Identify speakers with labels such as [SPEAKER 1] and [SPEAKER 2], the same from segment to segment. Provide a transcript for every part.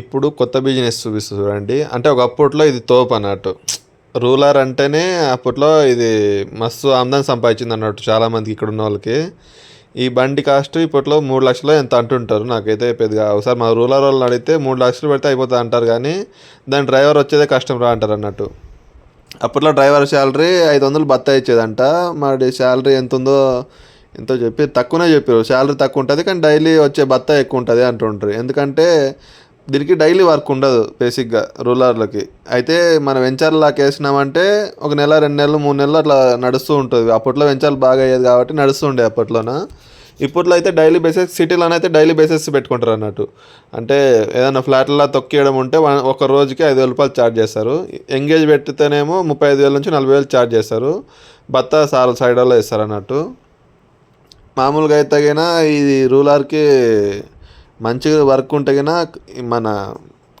[SPEAKER 1] ఇప్పుడు కొత్త బిజినెస్ చూపిస్తుంది చూడండి. అంటే ఒక అప్పట్లో ఇది తోపు అన్నట్టు. రూలర్ అంటేనే అప్పట్లో ఇది మస్తు ఆమ్దాని సంపాదించింది అన్నట్టు చాలామందికి ఇక్కడ ఉన్న వాళ్ళకి. ఈ బండి కాస్ట్ ఇప్పట్లో మూడు లక్షలు ఎంత అంటుంటారు. నాకైతే పెద్దగా ఒకసారి మా రూలర్ వాళ్ళని అడిగితే మూడు లక్షలు పెడితే అయిపోతుంది అంటారు కానీ దాని డ్రైవర్ వచ్చేదే కష్టం రా అంటారు అన్నట్టు. అప్పట్లో డ్రైవర్ శాలరీ ఐదు వందలు బత్తా ఇచ్చేదంట. మరి శాలరీ ఎంత ఉందో ఎంతో చెప్పి తక్కువనే చెప్పారు. శాలరీ తక్కువ ఉంటుంది కానీ డైలీ వచ్చే బత్తా ఎక్కువ ఉంటుంది అంటుంటారు ఎందుకంటే దీనికి డైలీ వర్క్ ఉండదు బేసిక్గా రూలర్లకి. అయితే మనం వెంచర్లాకి వేసినామంటే ఒక నెల రెండు నెలలు మూడు నెలలు అట్లా నడుస్తూ ఉంటుంది. అప్పట్లో వెంచర్లు బాగా అయ్యేది కాబట్టి నడుస్తుండే అప్పట్లోన. ఇప్పట్లో అయితే డైలీ బేసిస్ సిటీలోనైతే డైలీ బేసిస్ పెట్టుకుంటారు అన్నట్టు. అంటే ఏదైనా ఫ్లాట్లలో తొక్కియడం ఉంటే ఒక రోజుకి ఐదు వేల రూపాయలు ఛార్జ్ చేస్తారు. ఎంగేజ్ పెట్టితేనేమో ముప్పై ఐదు వేల నుంచి నలభై వేలు ఛార్జ్ చేస్తారు. భర్త సార్ సైడ్లో ఇస్తారు అన్నట్టు. మామూలుగా అయితే గిన ఇది రూలర్కి మంచిగా వర్క్ ఉంటే గిన మన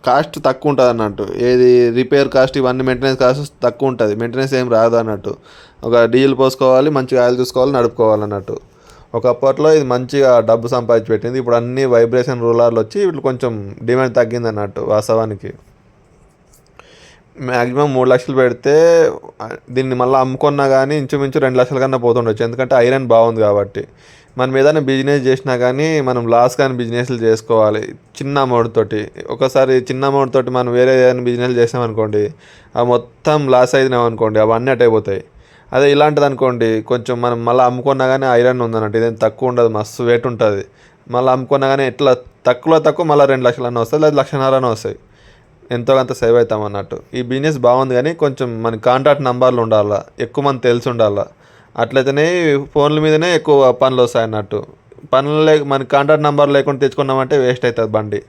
[SPEAKER 1] కాస్ట్ తక్కువ ఉంటుంది అన్నట్టు. ఏది రిపేర్ కాస్ట్ ఇవన్నీ మెయింటెనెన్స్ కాస్ట్ తక్కువ ఉంటుంది మెయింటెనెన్స్ ఏం రాదు అన్నట్టు. ఒక డీజిల్ పోసుకోవాలి మంచిగా ఆయిల్ చూసుకోవాలి నడుపుకోవాలి అన్నట్టు. ఒకప్పట్లో ఇది మంచిగా డబ్బు సంపాదించి పెట్టింది. ఇప్పుడు అన్ని వైబ్రేషన్ రూలర్లు వచ్చి వీళ్ళు కొంచెం డిమాండ్ తగ్గింది అన్నట్టు వాస్తవానికి. మ్యాక్సిమం మూడు లక్షలు పెడితే దీన్ని మళ్ళీ అమ్ముకున్నా కానీ ఇంచుమించు రెండు లక్షల కన్నా పోతుండొచ్చు. ఎందుకంటే ఐరన్ బాగుంది కాబట్టి. మనం ఏదైనా బిజినెస్ చేసినా కానీ మనం లాస్ కానీ బిజినెస్లు చేసుకోవాలి. చిన్న అమౌంట్ తోటి. ఒకసారి చిన్న అమౌంట్ తోటి మనం వేరే ఏదైనా బిజినెస్ చేసామనుకోండి ఆ మొత్తం లాస్ అయినాం అనుకోండి అవన్నీ అటు అయిపోతాయి. అదే ఇలాంటిది అనుకోండి కొంచెం మనం మళ్ళీ అమ్ముకున్నా కానీ ఐరన్ ఉందన్నట్టు. ఇదేం తక్కువ ఉండదు మస్తు వెయిట్ ఉంటుంది. మళ్ళీ అమ్ముకున్నా కానీ ఎట్లా తక్కువలో తక్కువ మళ్ళీ రెండు లక్షలన్నా వస్తాయి లేదా లక్షన్నరన్న వస్తాయి. ఎంతో కొంత సేవ్ అవుతాం అన్నట్టు. ఈ బిజినెస్ బాగుంది కానీ కొంచెం మన కాంటాక్ట్ నంబర్లు ఉండాలా ఎక్కువ మంది తెలిసి ఉండాలా. అట్లయితేనే ఫోన్ల మీదనే ఎక్కువ పనులు వస్తాయి అన్నట్టు. పనులు లేక మన కాంటాక్ట్ నెంబర్ లేకుండా తెచ్చుకున్నామంటే వేస్ట్ అవుతుంది బండి.